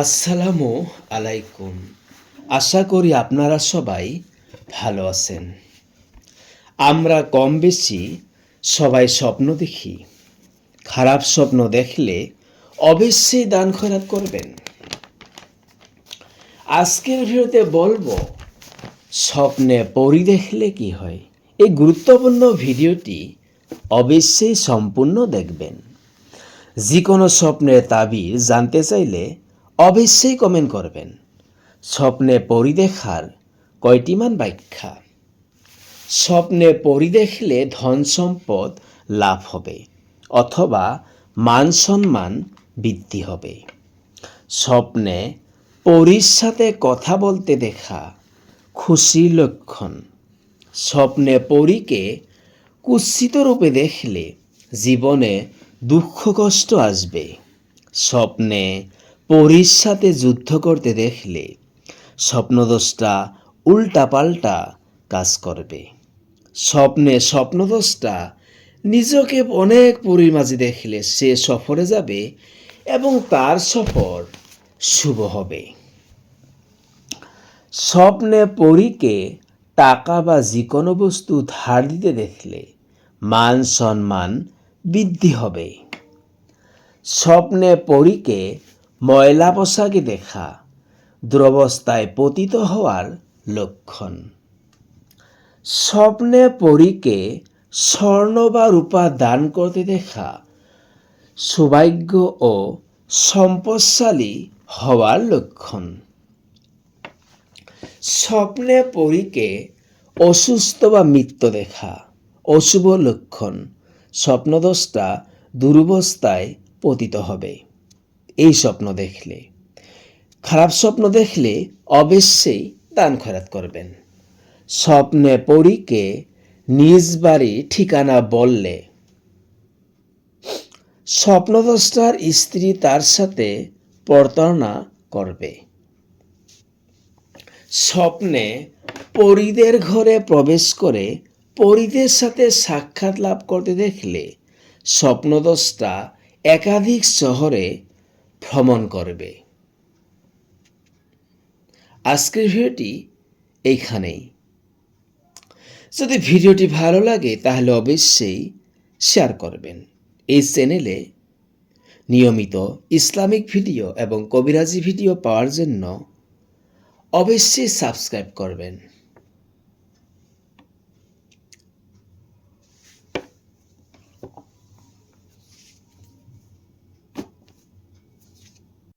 আসসালামু আলাইকুম। আশা করি আপনারা সবাই ভালো আছেন। আমরা কম বেশি সবাই স্বপ্ন দেখি। খারাপ স্বপ্ন দেখলে অবশ্যই দান খয়রাত করবেন। আজকের ভিডিওতে বলব, স্বপ্নে পরি দেখলে কি হয়? এই গুরুত্বপূর্ণ ভিডিওটি অবশ্যই সম্পূর্ণ দেখবেন। যে কোনো স্বপ্নের তাবিজ জানতে চাইলে অবশ্যই কমেন্ট করবেন। স্বপ্নে পরি দেখার কয়টি মান ব্যাখ্যা? স্বপ্নে পরি দেখলে ধন সম্পদ লাভ হবে, অথবা মান সম্মান বৃদ্ধি হবে। স্বপ্নে পরীর সাথে কথা বলতে দেখা খুশির লক্ষণ। স্বপ্নে পরীকে কুৎসিত রূপে দেখলে জীবনে দুঃখ কষ্ট আসবে। স্বপ্নে পরীর সাথে যুদ্ধ করতে দেখলে স্বপ্নদোষটা উল্টাপাল্টা কাজ করবে। স্বপ্নে স্বপ্নদোষটা নিজকে অনেক পরীর মাঝে দেখলে সে সফরে যাবে এবং তার সফর শুভ হবে। স্বপ্নে পরীকে টাকা বা যে কোনো বস্তু ধার দিতে দেখলে মান সম্মান বৃদ্ধি হবে। স্বপ্নে পরীকে ময়লা পোশাকে দেখা, দুরবস্থায় পতিত হওয়ার লক্ষণ। স্বপ্নে পরীকে স্বর্ণ বা রূপা দান করতে দেখা, সৌভাগ্য ও সম্পদশালী হওয়ার লক্ষণ। স্বপ্নে পরীকে অসুস্থ বা মৃত্যু দেখা, অশুভ লক্ষণ। স্বপ্নদোষটা দুরবস্থায় পতিত হবে। এই স্বপ্ন দেখলে। খারাপ স্বপ্ন দেখলে অবশ্যই দান খয়রাত করবেন। স্বপ্নে পরীকে নিজ বাড়ি ঠিকানা বললে। স্বপ্নদ্রষ্টার স্ত্রী তার সাথে প্রতারণা করবে। স্বপ্নে পরিদের ঘরে প্রবেশ করে পরিদের সাথে সাক্ষাৎ লাভ করতে দেখলে স্বপ্নদোষটা একাধিক শহরে ভ্রমণ করবে। আজকের ভিডিওটি এইখানেই। যদি ভিডিওটি ভালো লাগে, তাহলে অবশ্যই শেয়ার করবেন। এই চ্যানেলে নিয়মিত ইসলামিক ভিডিও এবং কবিরাজি ভিডিও পাওয়ার জন্য অবশ্যই সাবস্ক্রাইব করবেন।